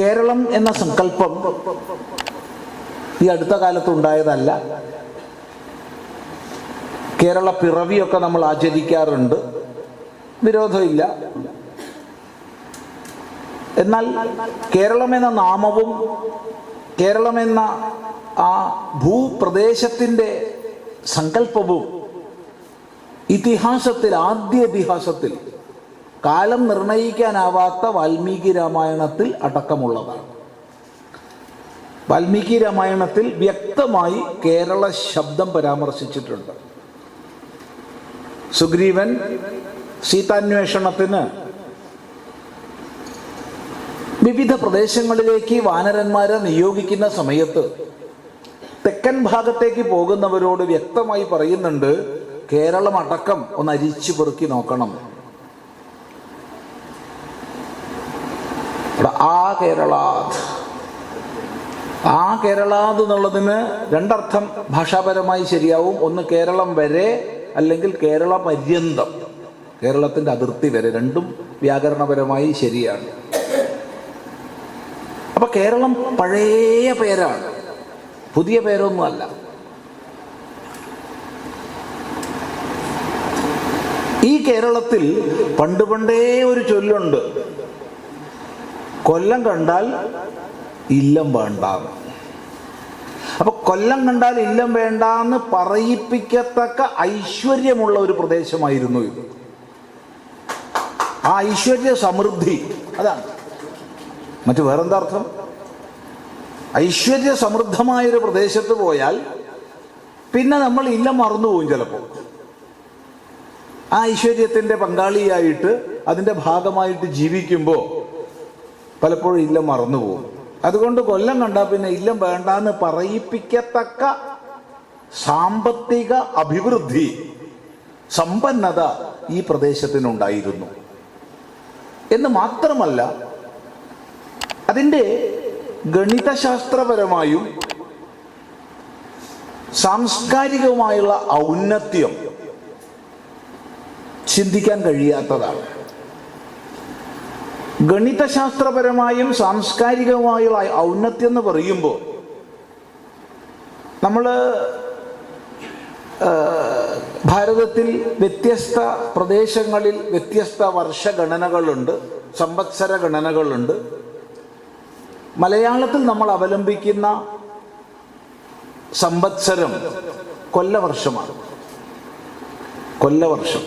കേരളം എന്ന സങ്കല്പം ഈ അടുത്ത കാലത്ത് ഉണ്ടായതല്ല. കേരള പിറവിയൊക്കെ നമ്മൾ ആചരിക്കാറുണ്ട്. വിരോധമില്ല. എന്നാൽ കേരളം എന്ന നാമവും കേരളം എന്ന ആ ഭൂപ്രദേശത്തിന്റെ സങ്കല്പവും ഇതിഹാസത്തിൽ ആദ്യ ഇതിഹാസത്തിൽ കാലം നിർണയിക്കാനാവാത്ത വാൽമീകി രാമായണത്തിൽ അടക്കമുള്ളതാണ് വാൽമീകി രാമായണത്തിൽ വ്യക്തമായി കേരള ശബ്ദം പരാമർശിച്ചിട്ടുണ്ട്. സുഗ്രീവൻ സീതാന്വേഷണത്തിന് വിവിധ പ്രദേശങ്ങളിലേക്ക് വാനരന്മാരെ നിയോഗിക്കുന്ന സമയത്ത് തെക്കൻ ഭാഗത്തേക്ക് പോകുന്നവരോട് വ്യക്തമായി പറയുന്നുണ്ട് കേരളം അടക്കം ഒന്ന് അരിച്ചു പെറുക്കി നോക്കണം ഇവിടെ ആ കേരളാത് ആ കേരളാത് എന്നുള്ളതിന് രണ്ടർത്ഥം ഭാഷാപരമായി ശരിയാവും. ഒന്ന് കേരളം വരെ അല്ലെങ്കിൽ കേരള പര്യന്തം. കേരളത്തിന്റെ അതിർത്തി വരെ രണ്ടും വ്യാകരണപരമായി ശരിയാണ്. അപ്പൊ കേരളം പഴയ പേരാണ്. പുതിയ പേരൊന്നുമല്ല ഈ കേരളത്തിൽ പണ്ട് പണ്ടേ ഒരു ചൊല്ലുണ്ട്. കൊല്ലം കണ്ടാൽ ഇല്ലം വേണ്ട അപ്പൊ കൊല്ലം കണ്ടാൽ ഇല്ലം വേണ്ട എന്ന് പറയിപ്പിക്കത്തക്ക ഐശ്വര്യമുള്ള ഒരു പ്രദേശമായിരുന്നു ഇത്. ആ ഐശ്വര്യ സമൃദ്ധി അതാണ്. മറ്റു വേറെന്താ അർത്ഥം? ഐശ്വര്യ സമൃദ്ധമായൊരു പ്രദേശത്ത് പോയാൽ പിന്നെ നമ്മൾ ഇല്ലം മറന്നുപോകും ചിലപ്പോൾ ആ ഐശ്വര്യത്തിന്റെ പങ്കാളിയായിട്ട് അതിന്റെ ഭാഗമായിട്ട് ജീവിക്കുമ്പോൾ പലപ്പോഴും ഇല്ലം മറന്നുപോകും അതുകൊണ്ട് കൊല്ലം കണ്ടാൽ പിന്നെ ഇല്ലം വേണ്ടാന്ന് പറയിപ്പിക്കത്തക്ക സാമ്പത്തിക അഭിവൃദ്ധി സമ്പന്നത ഈ പ്രദേശത്തിനുണ്ടായിരുന്നു. എന്ന് മാത്രമല്ല അതിന്റെ ഗണിതശാസ്ത്രപരമായും സാംസ്കാരികവുമായുള്ള ഔന്നത്യം ചിന്തിക്കാൻ കഴിയാത്തതാണ്. ഗണിതശാസ്ത്രപരമായും സാംസ്കാരികവുമായുള്ള ഔന്നത്യം എന്ന് പറയുമ്പോൾ നമ്മൾ ഭാരതത്തിൽ വ്യത്യസ്ത പ്രദേശങ്ങളിൽ വ്യത്യസ്ത വർഷഗണനകളുണ്ട് സംവത്സര ഗണനകളുണ്ട്. മലയാളത്തിൽ നമ്മൾ അവലംബിക്കുന്ന സമ്പത്സരം കൊല്ലവർഷമാണ്. കൊല്ലവർഷം.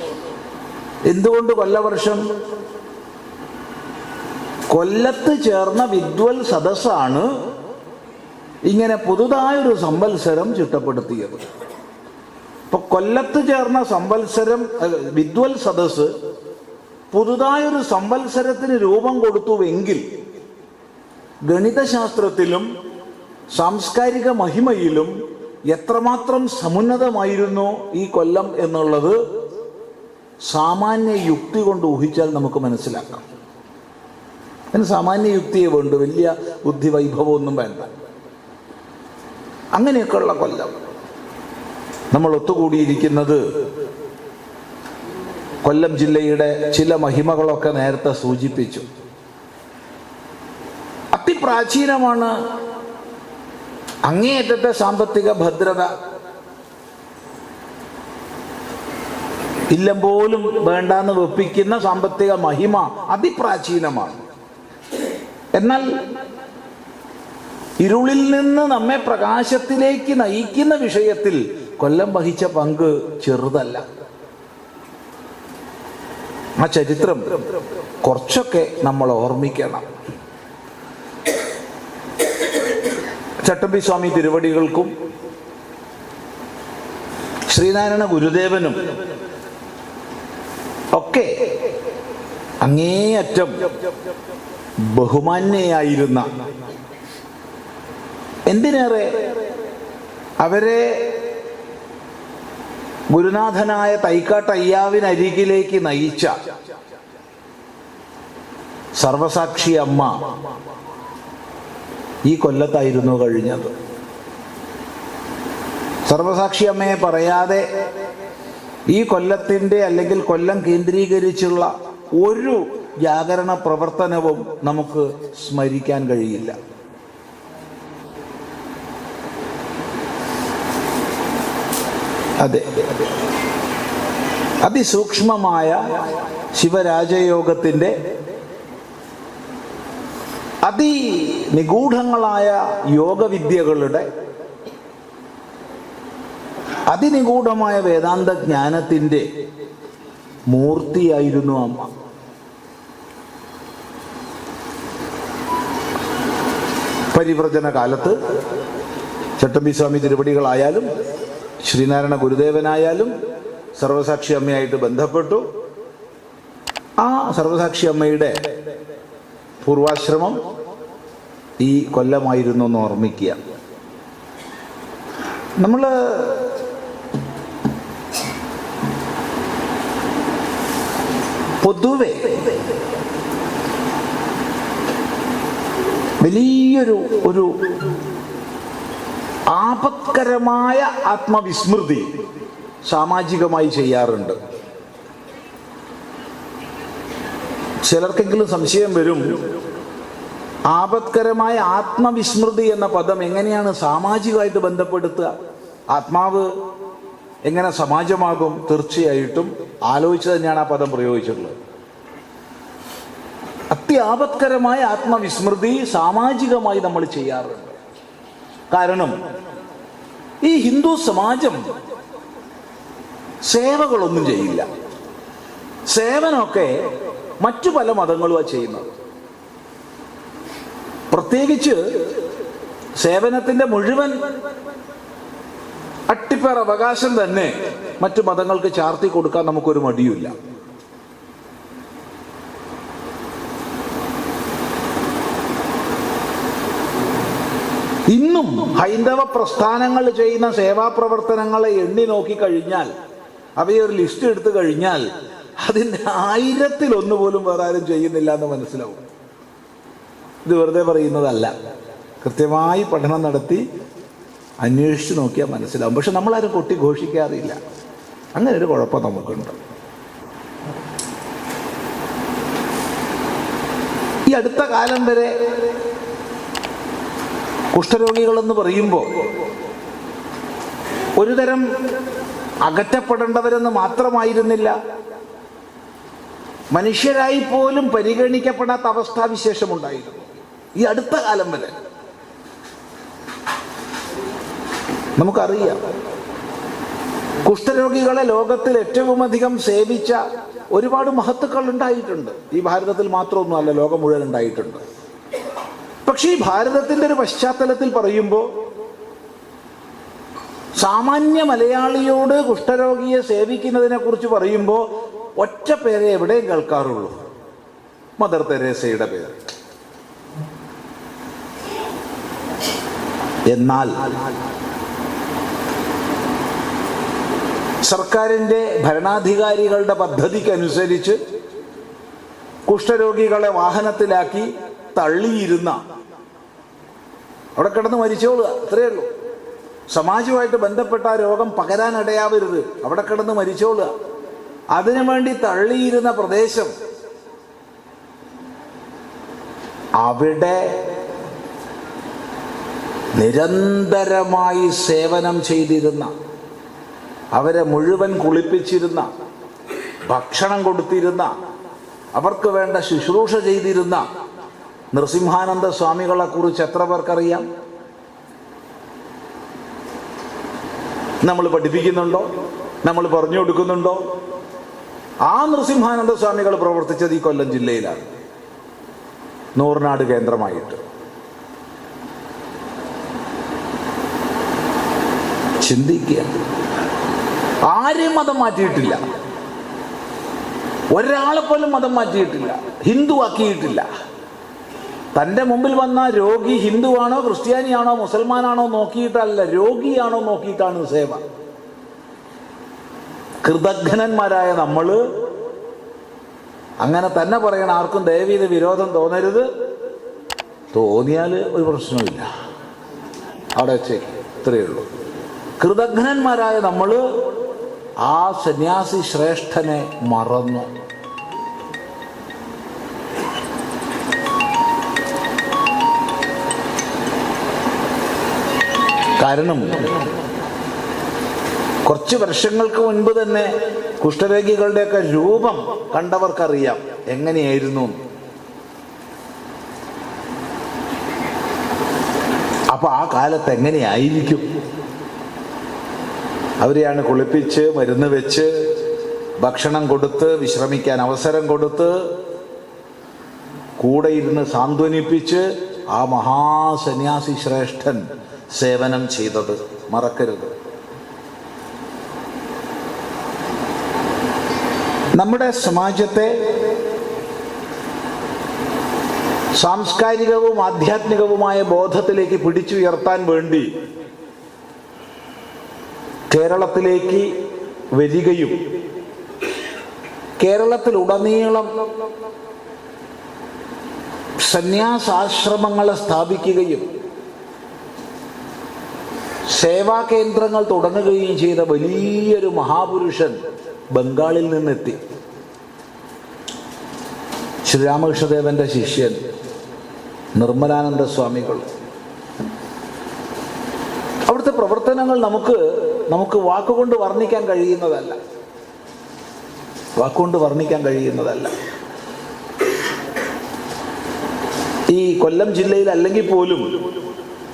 എന്തുകൊണ്ട് കൊല്ലവർഷം? കൊല്ലത്ത് ചേർന്ന വിദ്വൽ സദസ്സാണ് ഇങ്ങനെ പുതുതായൊരു സംവത്സരം ചിട്ടപ്പെടുത്തിയത്. ഇപ്പൊ കൊല്ലത്ത് ചേർന്ന സംവത്സരം വിദ്വൽ സദസ്സ് പുതുതായൊരു സംവത്സരത്തിന് രൂപം കൊടുത്തുവെങ്കിൽ ഗണിതശാസ്ത്രത്തിലും സാംസ്കാരിക മഹിമയിലും എത്രമാത്രം സമുന്നതമായിരുന്നു ഈ കൊല്ലം എന്നുള്ളത് സാമാന്യ യുക്തി കൊണ്ട് ഊഹിച്ചാൽ നമുക്ക് മനസ്സിലാക്കാം. അതിന് സാമാന്യ യുക്തിയെ വേണ്ടു. വലിയ ബുദ്ധി വൈഭവമൊന്നും വേണ്ട. അങ്ങനെയൊക്കെയുള്ള കൊല്ലം. നമ്മൾ ഒത്തുകൂടിയിരിക്കുന്നത് കൊല്ലം ജില്ലയുടെ ചില മഹിമകളൊക്കെ നേരത്തെ സൂചിപ്പിച്ചു. അതിപ്രാചീനമാണ് അങ്ങേയറ്റത്തെ സാമ്പത്തിക ഭദ്രത. ഇല്ലം പോലും വേണ്ടാന്ന് വെപ്പിക്കുന്ന സാമ്പത്തിക മഹിമ അതിപ്രാചീനമാണ്. എന്നാൽ ഇരുളിൽ നിന്ന് നമ്മെ പ്രകാശത്തിലേക്ക് നയിക്കുന്ന വിഷയത്തിൽ കൊല്ലം വഹിച്ച പങ്ക് ചെറുതല്ല. ആ ചരിത്രം കുറച്ചൊക്കെ നമ്മൾ ഓർമ്മിക്കണം. ചട്ടമ്പി സ്വാമി തിരുവടികൾക്കും ശ്രീനാരായണ ഗുരുദേവനും ഒക്കെ അങ്ങേയറ്റം ബഹുമാന്യയായിരുന്ന. എന്തിനേറെ അവരെ ഗുരുനാഥനായ തൈക്കാട്ടയ്യാവിനരികിലേക്ക് നയിച്ച സർവസാക്ഷി അമ്മ ഈ കൊല്ലത്തായിരുന്നു കഴിഞ്ഞത്. സർവസാക്ഷി അമ്മയെ പറയാതെ ഈ കൊല്ലത്തിന്റെ അല്ലെങ്കിൽ കൊല്ലം കേന്ദ്രീകരിച്ചുള്ള ഒരു ജാഗരണ പ്രവർത്തനവും നമുക്ക് സ്മരിക്കാൻ കഴിയില്ല. അതെ അതിസൂക്ഷ്മമായ ശിവരാജയോഗത്തിന്റെ അതിനിഗൂഢങ്ങളായ യോഗവിദ്യകളുടെ അതിനിഗൂഢമായ വേദാന്ത ജ്ഞാനത്തിന്റെ മൂർത്തിയായിരുന്നു അമ്മ. പരിവ്രജന കാലത്ത് ചട്ടമ്പി സ്വാമി തിരുവടികളായാലും ശ്രീനാരായണ ഗുരുദേവനായാലും സർവസാക്ഷി അമ്മയായിട്ട് ബന്ധപ്പെട്ടു. ആ സർവസാക്ഷി അമ്മയുടെ പൂർവാശ്രമം ഈ കൊല്ലമായിരുന്നു എന്ന് ഓർമ്മിക്കുക. നമ്മൾ പൊതുവെ വലിയൊരു ഒരു ആപത്കരമായ ആത്മവിസ്മൃതി സാമാജികമായി ചെയ്യാറുണ്ട്. ചിലർക്കെങ്കിലും സംശയം വരും ആപത്കരമായ ആത്മവിസ്മൃതി എന്ന പദം എങ്ങനെയാണ് സാമാജികമായിട്ട് ബന്ധപ്പെടുത്തുക? ആത്മാവ് എങ്ങനെ സമാജമാകും? തീർച്ചയായിട്ടും ആലോചിച്ച് തന്നെയാണ് ആ പദം പ്രയോഗിച്ചിട്ടുള്ളത്. അത്യാപത്കരമായ ആത്മവിസ്മൃതി സാമാജികമായി നമ്മൾ ചെയ്യാറുണ്ട്. കാരണം ഈ ഹിന്ദു സമാജം സേവകളൊന്നും ചെയ്യില്ല. സേവനമൊക്കെ മറ്റു പല മതങ്ങളുമാണ് ചെയ്യുന്നത്. പ്രത്യേകിച്ച് സേവനത്തിന്റെ മുഴുവൻ അട്ടിപ്പേർ അവകാശം തന്നെ മറ്റു മതങ്ങൾക്ക് ചാർത്തി കൊടുക്കാൻ നമുക്കൊരു മടിയുമില്ല. ഇന്നും ഹൈന്ദവ പ്രസ്ഥാനങ്ങൾ ചെയ്യുന്ന സേവാ പ്രവർത്തനങ്ങളെ എണ്ണി നോക്കി കഴിഞ്ഞാൽ അവയെ ഒരു ലിസ്റ്റ് എടുത്തു കഴിഞ്ഞാൽ അതിന്റെ ആയിരത്തിൽ ഒന്ന് പോലും വേറെ ആരും ചെയ്യുന്നില്ല എന്ന് മനസ്സിലാവും. ഇത് വെറുതെ പറയുന്നതല്ല. കൃത്യമായി പഠനം നടത്തി അന്വേഷിച്ചു നോക്കിയാൽ മനസ്സിലാവും. പക്ഷെ നമ്മളാരും കൊട്ടി ഘോഷിക്കാറില്ല അങ്ങനെ ഒരു കുഴപ്പം നമുക്കുണ്ട്. ഈ അടുത്ത കാലം വരെ കുഷ്ഠരോഗികളെന്ന് പറയുമ്പോൾ ഒരു തരം അകറ്റപ്പെടേണ്ടവരെന്ന് മാത്രമായിരുന്നില്ല. മനുഷ്യരായി പോലും പരിഗണിക്കപ്പെടാത്ത അവസ്ഥാവിശേഷമുണ്ടായിരുന്നു. ഈ അടുത്ത കാലം വരെ. നമുക്കറിയാം. കുഷ്ഠരോഗികളെ ലോകത്തിൽ ഏറ്റവും അധികം സേവിച്ച ഒരുപാട് മഹത്തുക്കൾ ഉണ്ടായിട്ടുണ്ട്. ഈ ഭാരതത്തിൽ മാത്രമൊന്നുമല്ല ലോകം മുഴുവൻ ഉണ്ടായിട്ടുണ്ട്. പക്ഷേ ഈ ഭാരതത്തിന്റെ ഒരു പശ്ചാത്തലത്തിൽ പറയുമ്പോൾ സാമാന്യ മലയാളിയോട് കുഷ്ഠരോഗിയെ സേവിക്കുന്നതിനെ കുറിച്ച് പറയുമ്പോൾ ഒറ്റ പേരെ എവിടെയും കേൾക്കാറുള്ളൂ. മദർ തെരേസയുടെ പേര്. എന്നാൽ സർക്കാരിന്റെ ഭരണാധികാരികളുടെ പദ്ധതിക്കനുസരിച്ച് കുഷ്ഠരോഗികളെ വാഹനത്തിലാക്കി തള്ളിയിരുന്ന അവിടെ കിടന്ന് മരിച്ചോളുക. അത്രയേ ഉള്ളൂ. സമാജവുമായിട്ട് ബന്ധപ്പെട്ട ആ രോഗം പകരാനിടയാവരുത് അവിടെ കിടന്ന് മരിച്ചോളുക. അതിനു വേണ്ടി തള്ളിയിരുന്ന പ്രദേശം അവിടെ നിരന്തരമായി സേവനം ചെയ്തിരുന്ന അവരെ മുഴുവൻ കുളിപ്പിച്ചിരുന്ന ഭക്ഷണം കൊടുത്തിരുന്ന അവർക്ക് വേണ്ട ശുശ്രൂഷ ചെയ്തിരുന്ന നൃസിംഹാനന്ദ സ്വാമികളെ കുറിച്ച് എത്ര പേർക്കറിയാം? നമ്മൾ പഠിപ്പിക്കുന്നുണ്ടോ? നമ്മൾ പറഞ്ഞു കൊടുക്കുന്നുണ്ടോ? ആ നൃസിംഹാനന്ദ സ്വാമികൾ പ്രവർത്തിച്ചത് ഈ കൊല്ലം ജില്ലയിലാണ്. നൂറിനാട് കേന്ദ്രമായിട്ട്. ചിന്തിക്കുക. ആരെയും മതം മാറ്റിയിട്ടില്ല. ഒരാളെ പോലും മതം മാറ്റിയിട്ടില്ല. ഹിന്ദു ആക്കിയിട്ടില്ല തന്റെ മുമ്പിൽ വന്ന രോഗി ഹിന്ദുവാണോ ക്രിസ്ത്യാനിയാണോ മുസൽമാനാണോ നോക്കിയിട്ടല്ല രോഗിയാണോ നോക്കിയിട്ടാണ് സേവ കൃതജ്ഞനന്മാരായ നമ്മൾ അങ്ങനെ തന്നെ പറയണം ആർക്കും ദയവീത് വിരോധം തോന്നരുത്. തോന്നിയാൽ ഒരു പ്രശ്നമില്ല അവിടെ വെച്ചേക്ക് ഇത്രയേ ഉള്ളൂ. കൃതജ്ഞന്മാരായ നമ്മൾ ആ സന്യാസി ശ്രേഷ്ഠനെ മറന്നു. കാരണം കുറച്ച് വർഷങ്ങൾക്ക് മുൻപ് തന്നെ കുഷ്ഠരോഗികളുടെയൊക്കെ രൂപം കണ്ടവർക്കറിയാം എങ്ങനെയായിരുന്നു. അപ്പൊ ആ കാലത്ത് എങ്ങനെയായിരിക്കും അവരെയാണ് കുളിപ്പിച്ച് മരുന്ന് വെച്ച് ഭക്ഷണം കൊടുത്ത് വിശ്രമിക്കാൻ അവസരം കൊടുത്ത് കൂടെ ഇരുന്ന് സാന്ത്വനിപ്പിച്ച് ആ മഹാസന്യാസി ശ്രേഷ്ഠൻ സേവനം ചെയ്തത് മറക്കരുത്. നമ്മുടെ സമാജത്തെ സാംസ്കാരികവും ആധ്യാത്മികവുമായ ബോധത്തിലേക്ക് പിടിച്ചുയർത്താൻ വേണ്ടി കേരളത്തിലേക്ക് വരികയും കേരളത്തിലുടനീളം സന്യാസാശ്രമങ്ങളെ സ്ഥാപിക്കുകയും സേവാ കേന്ദ്രങ്ങൾ തുടങ്ങുകയും ചെയ്ത വലിയൊരു മഹാപുരുഷൻ ബംഗാളിൽ നിന്നെത്തി. ശ്രീരാമകൃഷ്ണദേവന്റെ ശിഷ്യൻ നിർമ്മലാനന്ദ സ്വാമികൾ. അവിടുത്തെ പ്രവർത്തനങ്ങൾ നമുക്ക് നമുക്ക് വാക്കുകൊണ്ട് വർണിക്കാൻ കഴിയുന്നതല്ല. വാക്കുകൊണ്ട് വർണിക്കാൻ കഴിയുന്നതല്ല. ഈ കൊല്ലം ജില്ലയിൽ അല്ലെങ്കിൽ പോലും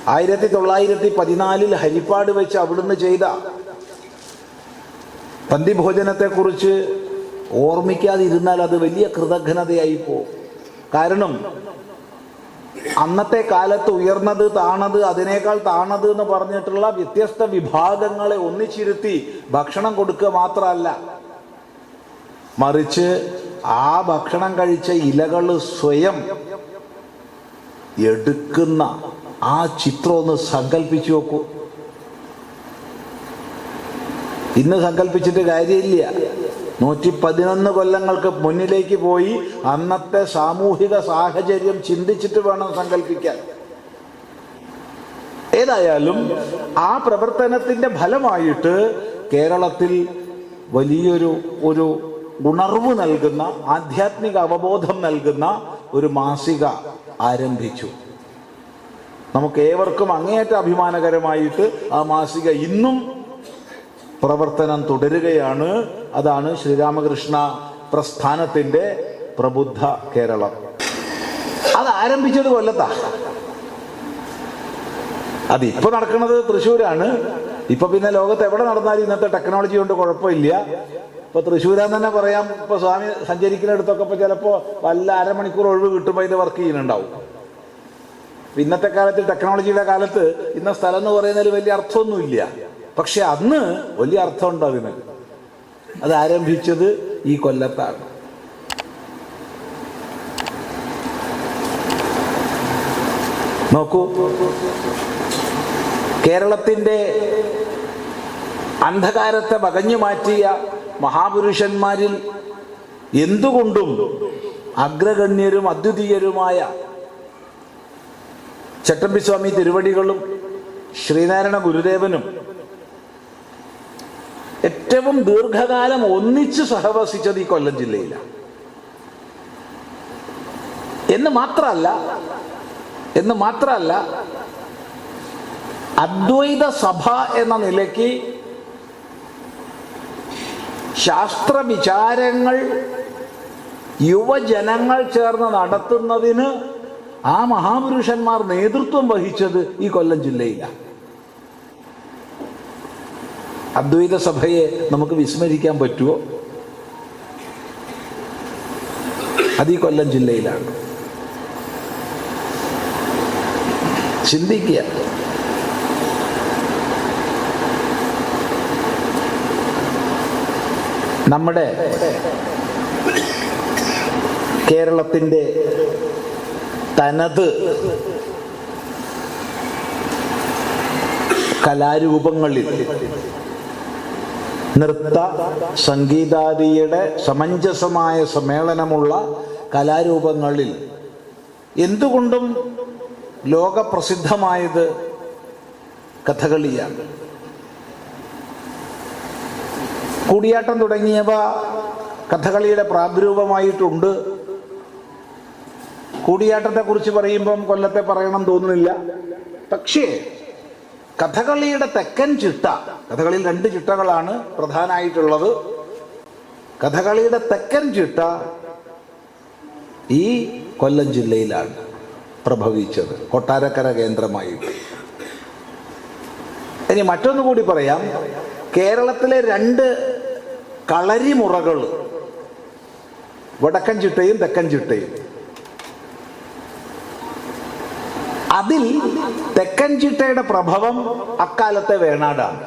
ആയിരത്തി തൊള്ളായിരത്തി പതിനാലിൽ ഹരിപ്പാട് വെച്ച് അവിടുന്ന് ചെയ്ത പന്തിഭോജനത്തെക്കുറിച്ച് ഓർമ്മിക്കാതിരുന്നാൽ അത് വലിയ കൃതജ്ഞതയായി പോകും കാരണം അന്നത്തെ കാലത്ത് ഉയർന്നത് താണത് അതിനേക്കാൾ താണത് എന്ന് പറഞ്ഞിട്ടുള്ള വ്യത്യസ്ത വിഭാഗങ്ങളെ ഒന്നിച്ചിരുത്തി ഭക്ഷണം കൊടുക്കുക മാത്രമല്ല മറിച്ച് ആ ഭക്ഷണം കഴിച്ച ഇലകൾ സ്വയം എടുക്കുന്ന ആ ചിത്രം ഒന്ന് സങ്കല്പിച്ചു നോക്കൂ. ഇന്ന് സങ്കല്പിച്ചിട്ട് കാര്യമില്ല. നൂറ്റി പതിനൊന്ന് കൊല്ലങ്ങൾക്ക് മുന്നിലേക്ക് പോയി അന്നത്തെ സാമൂഹിക സാഹചര്യം ചിന്തിച്ചിട്ട് വേണം സങ്കല്പിക്കാൻ ഏതായാലും ആ പ്രവർത്തനത്തിന്റെ ഫലമായിട്ട് കേരളത്തിൽ വലിയൊരു ഒരു ഉണർവ് നൽകുന്ന ആധ്യാത്മിക അവബോധം നൽകുന്ന ഒരു മാസിക ആരംഭിച്ചു. നമുക്ക് ഏവർക്കും അങ്ങേയറ്റ അഭിമാനകരമായിട്ട് ആ മാസിക ഇന്നും പ്രവർത്തനം തുടരുകയാണ്. അതാണ് ശ്രീരാമകൃഷ്ണ പ്രസ്ഥാനത്തിന്റെ പ്രബുദ്ധ കേരളം. അത് ആരംഭിച്ചത് കൊല്ലത്താ. അത് ഇപ്പൊ നടക്കുന്നത് തൃശ്ശൂരാണ്. ഇപ്പൊ പിന്നെ ലോകത്ത് എവിടെ നടന്നാലും ഇന്നത്തെ ടെക്നോളജി കൊണ്ട് കുഴപ്പമില്ല. ഇപ്പൊ തൃശ്ശൂരാന്ന് തന്നെ പറയാം. ഇപ്പൊ സ്വാമി സഞ്ചരിക്കുന്നിടത്തൊക്കെ ഇപ്പൊ ചിലപ്പോ വല്ല അരമണിക്കൂർ ഒഴിവ് കിട്ടുമ്പോൾ ഇത് വർക്ക് ചെയ്യുന്നുണ്ടാവും. ഇന്നത്തെ കാലത്ത് ടെക്നോളജിയുടെ കാലത്ത് ഇന്ന സ്ഥലം എന്ന് പറയുന്നതിൽ വലിയ അർത്ഥമൊന്നുമില്ല. പക്ഷെ അന്ന് വലിയ അർത്ഥമുണ്ട് അതിന്. അത് ആരംഭിച്ചത് ഈ കൊല്ലത്താണ്. നോക്കൂ. കേരളത്തിന്റെ അന്ധകാരത്തെ വകഞ്ഞു മാറ്റിയ മഹാപുരുഷന്മാരിൽ എന്തുകൊണ്ടും അഗ്രഗണ്യരും അദ്വിതീയരുമായ ചട്ടമ്പിസ്വാമി തിരുവടികളും ശ്രീനാരായണ ഗുരുദേവനും ഏറ്റവും ദീർഘകാലം ഒന്നിച്ച് സഹവസിച്ചത് ഈ കൊല്ലം ജില്ലയിലാണ്. എന്ന് മാത്രമല്ല എന്ന് മാത്രമല്ല അദ്വൈത സഭ എന്ന നിലയ്ക്ക് ശാസ്ത്ര വിചാരങ്ങൾ യുവജനങ്ങൾ ചേർന്ന് നടത്തുന്നതിന് ആ മഹാപുരുഷന്മാർ നേതൃത്വം വഹിച്ചത് ഈ കൊല്ലം ജില്ലയിലാണ് അദ്വൈത സഭയെ നമുക്ക് വിസ്മരിക്കാൻ പറ്റുമോ അത് ഈ കൊല്ലം ജില്ലയിലാണ്. ചിന്തിക്കുക. നമ്മുടെ കേരളത്തിന്റെ തനത് കലാരൂപങ്ങളിൽ നൃത്ത സംഗീതാദിയുടെ സമഞ്ജസമായ സമ്മേളനമുള്ള കലാരൂപങ്ങളിൽ എന്തുകൊണ്ടും ലോകപ്രസിദ്ധമായത് കഥകളിയാണ്. കൂടിയാട്ടം തുടങ്ങിയവ കഥകളിയുടെ പ്രാഗ്രൂപമായിട്ടുണ്ട്. കൂടിയാട്ടത്തെ കുറിച്ച് പറയുമ്പം കൊല്ലത്തെ പറയണം തോന്നുന്നില്ല. പക്ഷേ കഥകളിയുടെ തെക്കൻ ചിട്ട കഥകളിൽ രണ്ട് ചിട്ടകളാണ് പ്രധാനമായിട്ടുള്ളത് കഥകളിയുടെ തെക്കൻ ചിട്ട ഈ കൊല്ലം ജില്ലയിലാണ് പ്രഭവിച്ചത് കൊട്ടാരക്കര കേന്ദ്രമായിട്ട്. ഇനി മറ്റൊന്നു കൂടി പറയാം. കേരളത്തിലെ രണ്ട് കളരിമുറകൾ വടക്കൻ ചിട്ടയും തെക്കൻ ചിട്ടയും. അതിൽ തെക്കൻ ചിട്ടയുടെ പ്രഭവം അക്കാലത്തെ വേണാടാണ്.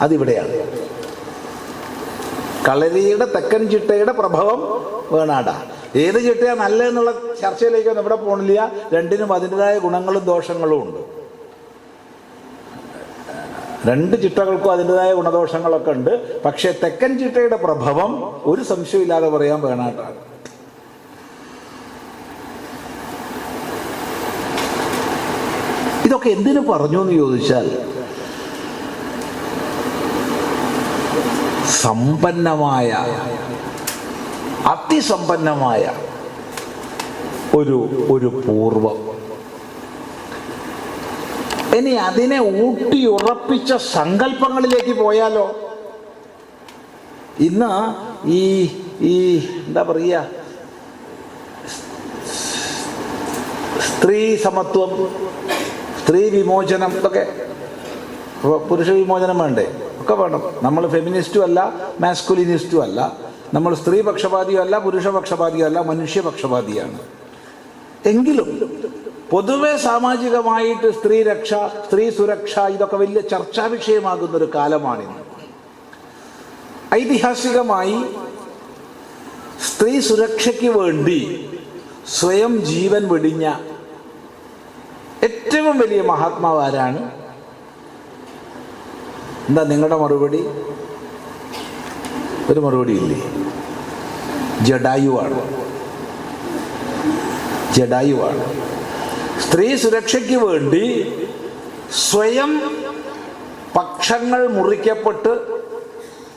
അതിവിടെയാണ്. കളരിയുടെ തെക്കൻ ചിട്ടയുടെ പ്രഭവം വേണാടാണ് ഏത് ചിട്ടയാ നല്ലതെന്നുള്ള ചർച്ചയിലേക്കൊന്നും ഇവിടെ പോണില്ല. രണ്ടിനും അതിന്റെതായ ഗുണങ്ങളും ദോഷങ്ങളും ഉണ്ട്. രണ്ട് ചിട്ടകൾക്കും അതിന്റെതായ ഗുണദോഷങ്ങളൊക്കെ ഉണ്ട്. പക്ഷേ തെക്കൻ ചിട്ടയുടെ പ്രഭവം ഒരു സംശയമില്ലാതെ പറയാൻ വേണാട്ടാണ് ഇതൊക്കെ എന്തിനു പറഞ്ഞു എന്ന് ചോദിച്ചാൽ സമ്പന്നമായ അതിസമ്പന്നമായ ഒരു ഒരു പൂർവം. ഇനി അതിനെ ഊട്ടിയുറപ്പിച്ച സങ്കല്പങ്ങളിലേക്ക് പോയാലോ? ഇന്ന് ഈ ഈ എന്താ പറയുക സ്ത്രീ സമത്വം സ്ത്രീ വിമോചനം ഇതൊക്കെ പുരുഷ വിമോചനം വേണ്ടേ? ഒക്കെ വേണം. നമ്മൾ ഫെമിനിസ്റ്റും അല്ല മാസ്കുലിനിസ്റ്റും അല്ല. നമ്മൾ സ്ത്രീ പക്ഷപാതിയും അല്ല പുരുഷ പക്ഷപാതിയും അല്ല മനുഷ്യ പക്ഷപാതിയാണ്. എങ്കിലും പൊതുവെ സാമാജികമായിട്ട് സ്ത്രീ രക്ഷ സ്ത്രീ സുരക്ഷ ഇതൊക്കെ വലിയ ചർച്ചാ വിഷയമാകുന്ന ഒരു കാലമാണിന്ന്. ഐതിഹാസികമായി സ്ത്രീ സുരക്ഷയ്ക്ക് വേണ്ടി സ്വയം ജീവൻ വെടിഞ്ഞ ഏറ്റവും വലിയ മഹാത്മാവ് ആരാണ് എന്താ നിങ്ങളുടെ മറുപടി? ഒരു മറുപടി ഇല്ലേ ജഡായുവാണ്. ജഡായുവാണ്. സ്ത്രീ സുരക്ഷയ്ക്ക് വേണ്ടി സ്വയം പക്ഷങ്ങൾ മുറിക്കപ്പെട്ട്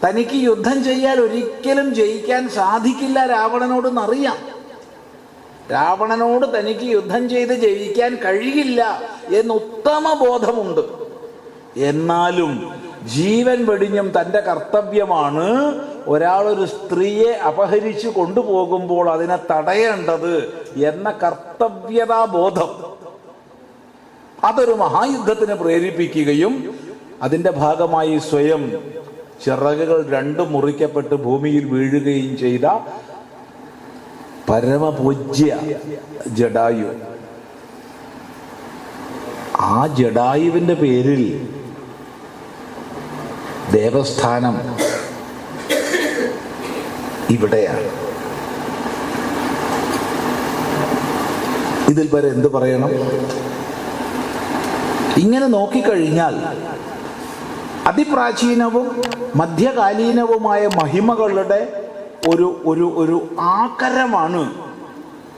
തനിക്ക് യുദ്ധം ചെയ്യാൻ ഒരിക്കലും ജയിക്കാൻ സാധിക്കില്ല രാവണനോടെന്നറിയാം. രാവണനോട് തനിക്ക് യുദ്ധം ചെയ്ത് ജയിക്കാൻ കഴിയില്ല എന്ന് ഉത്തമ ബോധമുണ്ട്. എന്നാലും ജീവൻ വെടിഞ്ഞും തന്റെ കർത്തവ്യമാണ് ഒരാളൊരു സ്ത്രീയെ അപഹരിച്ചു കൊണ്ടുപോകുമ്പോൾ അതിനെ തടയേണ്ടത് എന്ന കർത്തവ്യതാ ബോധം. അതൊരു മഹായുദ്ധത്തിന് പ്രേരിപ്പിക്കുകയും അതിന്റെ ഭാഗമായി സ്വയം ചിറകുകൾ രണ്ടും മുറിക്കപ്പെട്ട് ഭൂമിയിൽ വീഴുകയും ചെയ്ത പരമപൂജ്യ ജഡായു. ആ ജഡായുവിന്റെ പേരിൽ ദേവസ്ഥാനം ഇവിടെയാണ്. ഇതിൽ വരെ എന്ത് പറയണം? ഇങ്ങനെ നോക്കിക്കഴിഞ്ഞാൽ അതിപ്രാചീനവും മധ്യകാലീനവുമായ മഹിമകളുടെ ഒരു ഒരു ഒരു ആകരമാണ്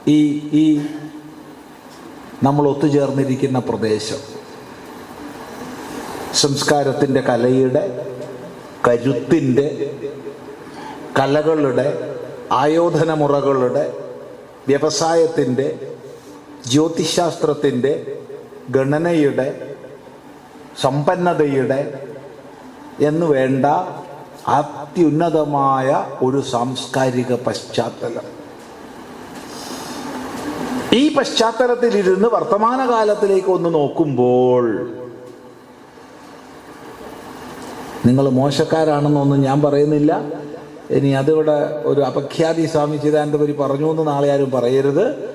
ഈ ഈ നമ്മൾ ഒത്തുചേർന്നിരിക്കുന്ന പ്രദേശം. സംസ്കാരത്തിന്റെ കലയുടെ കരുത്തിന്റെ കലകളുടെ ആയോധന മുറകളുടെ വ്യവസായത്തിന്റെ ജ്യോതിശാസ്ത്രത്തിന്റെ ഗണനയുടെ സമ്പന്നതയുടെ എന്ന് വേണ്ട അത്യുന്നതമായ ഒരു സാംസ്കാരിക പശ്ചാത്തലം. ഈ പശ്ചാത്തലത്തിലിരുന്ന് വർത്തമാനകാലത്തിലേക്ക് ഒന്ന് നോക്കുമ്പോൾ നിങ്ങൾ മോശക്കാരാണെന്നൊന്നും ഞാൻ പറയുന്നില്ല. ഇനി അതിവിടെ ഒരു അപഖ്യാതി സ്വാമി ചിദാനന്ദപുരി പറഞ്ഞു എന്ന് നാളെ ആരും പറയരുത്.